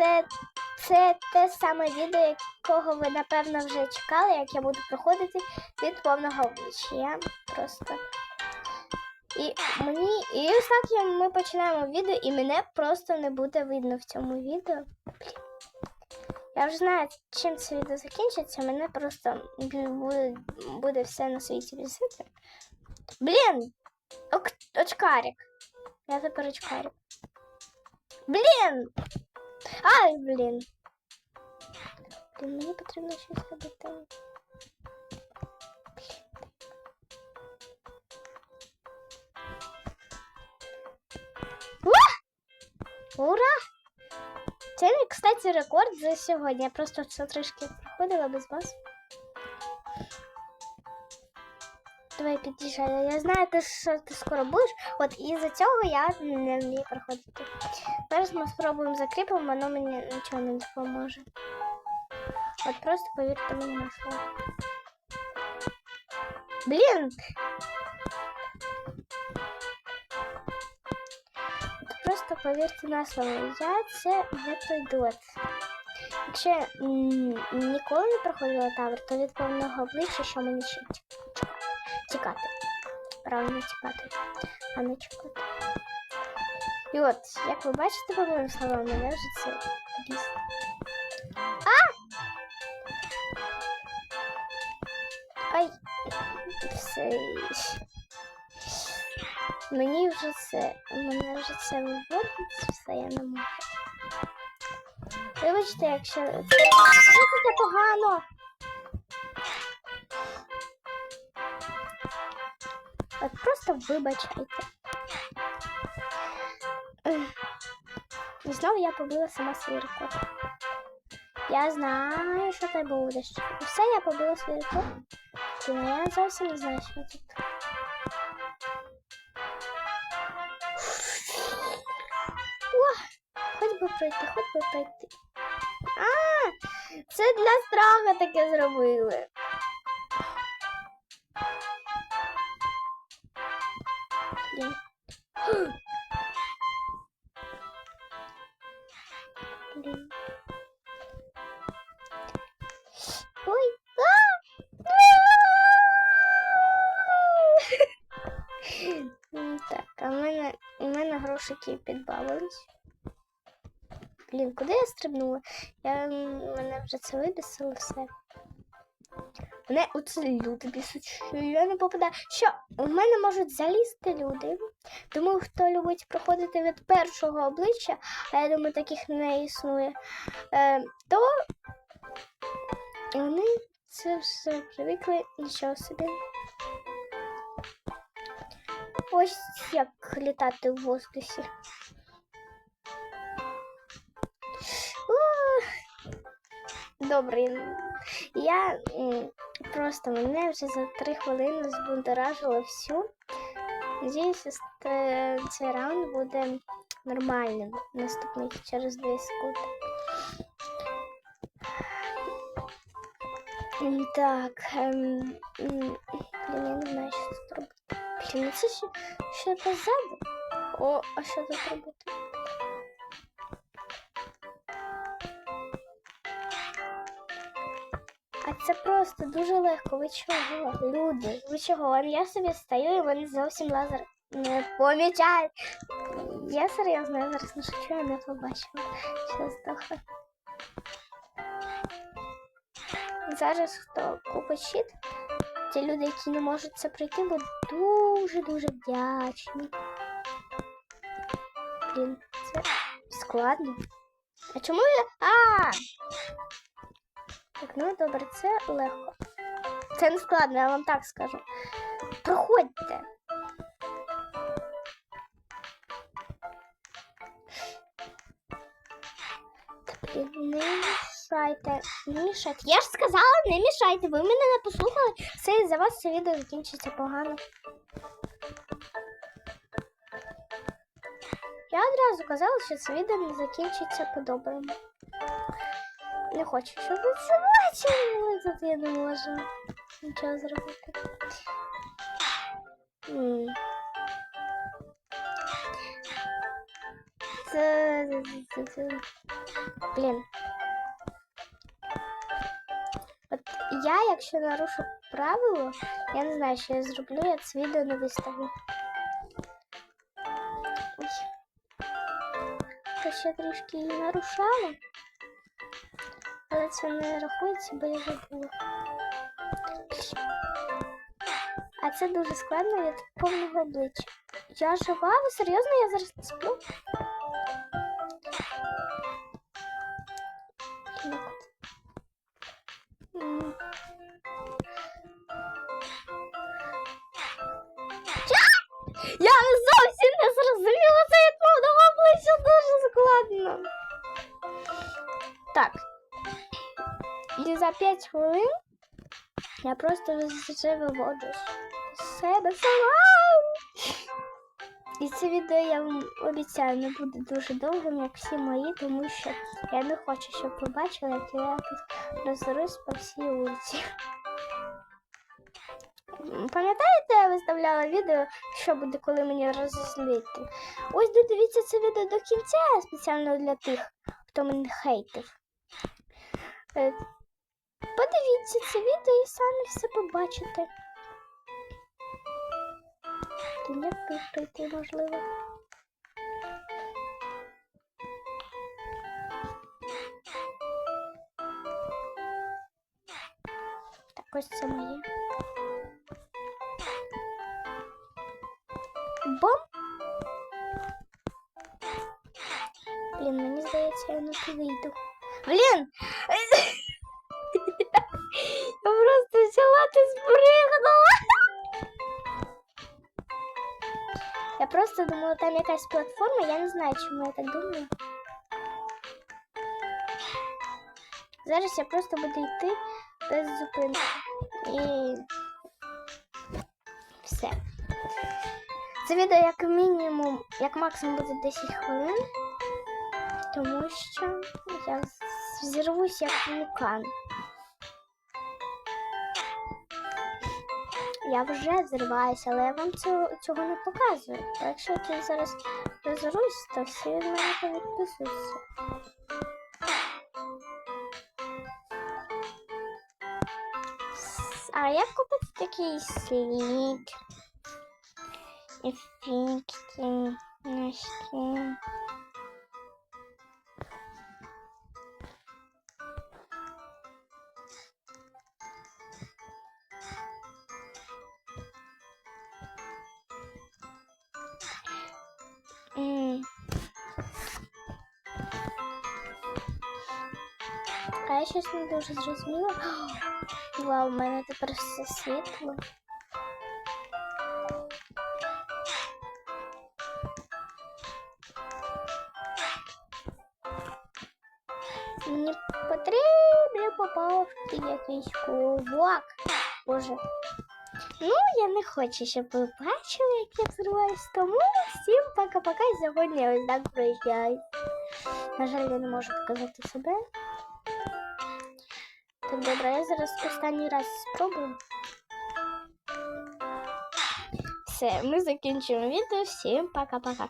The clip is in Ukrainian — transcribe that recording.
це, це те саме відео, якого ви, напевно, вже чекали, як я буду проходити від повного обличчя. Просто. І мені. І ось так ми починаємо відео, і мене просто не буде видно в цьому відео. Я вже знаю, чим це відео закінчиться, мене просто буде, буде все на світі вісити. Блін! Ок, очкарик. Я тепер очкарик. Блін! Ай, блін. Блін, мені потрібно щось робити. Уа! Ура! Це, мій, кстати, рекорд за сьогодні. Я просто це трішки проходила без вас. Давай під'їжджай. Я знаю, ти, що ти скоро будеш. От і за цього я не вмію проходити. Зараз ми спробуємо закріпимо, воно мені нічого не допоможе. От просто повірте мені на слово. Блін! Просто повірте на слово, я це не пройду. Якщо ніколи не проходила тавр, то від повного обличчя, що мені ще ті- тікати. Правильно тікати, а не чекати. І от, як ви бачите, по моїм словам, мене вже це біс. А! Ай! Все. Мені вже це. Мене вже це виводить, все я не можу. Вибачте, якщо це погано. От просто вибачайте. І знову я побила сама свій. Я знаю, що ти будеш. Все, я побила свій рекорд. Я зовсім не знаю, що тут. Хоч би пройти, хоч би пройти. А, це для страха таке зробили. Мене підбавились. Блін, куди я стрибнула? Я, мене вже це вибісило все. Мене оце люди бісуть, що я не попадаю. Що в мене можуть залізти люди. Тому хто любить проходити від першого обличчя, а я думаю, таких не існує, е, то вони це все привикли нічого собі. Ось як літати в воздусі. Добре. Я просто мене вже за три хвилини збунторажило всю. Надіюся, цей раунд буде нормальним наступний через 2 секунди. Так. Ем, я не знаю, що тут ну це ще, ще позаду. О, а що тут робити? А це просто дуже легко. Ви чого? Люди, ви чого? Я собі стою і вони зовсім лазер не помічають. Я серйозно, я зараз не шучу, я не побачила. Щас трохи. Зараз хто купить щит, ті люди, які не можуть це пройти, будуть дуже-дуже вдячні. Блін, це складно. А чому я. А! Так, ну добре, це легко. Це не складно, я вам так скажу. Проходьте. Та, блін, Не мішайте, не мішайте. Я ж сказала, не мішайте. Ви мене не послухали. Все за вас це відео закінчиться погано. Я одразу казала, що це відео не закінчиться по-доброму. Не хочу, щоб ви це бачили. Тут я не можу нічого зробити. Блін. Я, якщо нарушу правило, я не знаю, що я зроблю, я це відео не виставлю. Ой. Я ще трішки її нарушала. Але це не рахується, бо я забула. А це дуже складно від повного обличчя. Я жива? Ви серйозно? Я зараз сплю? Так. І за 5 хвилин я просто вже виводжусь з себе сама. І це відео я вам обіцяю не буде дуже довгим, як всі мої, тому що я не хочу, щоб ви бачили, як я тут розорусь по всій вулиці. Пам'ятаєте, я виставляла відео, що буде, коли мені розозлити? Ось додивіться це відео до кінця спеціально для тих, хто мене хейтив. Е, Подивіться це відео і самі все побачите. Ти не тут прийти, можливо. Так, ось це моє. Бом! Блін, мені здається, я не вийду. Блін! Просто там якась платформа, я не знаю, чому я так думаю. Зараз я просто буду йти без зупинки. І все. Це відео як мінімум, як максимум буде 10 хвилин, тому що я взірвусь як вулкан. Я вже зриваюся, але я вам цього, цього не показую. Бо якщо я зараз розорусь, то всі від мене повідписуються. А як купити такий слід? Ефікті на. А я щось не дуже зрозуміла. Вау, у мене тепер все світло. Мені потрібно попасти в якийсь кулак. Боже. Ну, я не хочу, щоб ви бачили, як я взриваюсь. Тому всім пока-пока. Сьогодні я ось так проїжджаю. На жаль, я не можу показати себе. Так, добре, я зараз останній раз спробую. Все, ми закінчуємо відео. Всім пока-пока.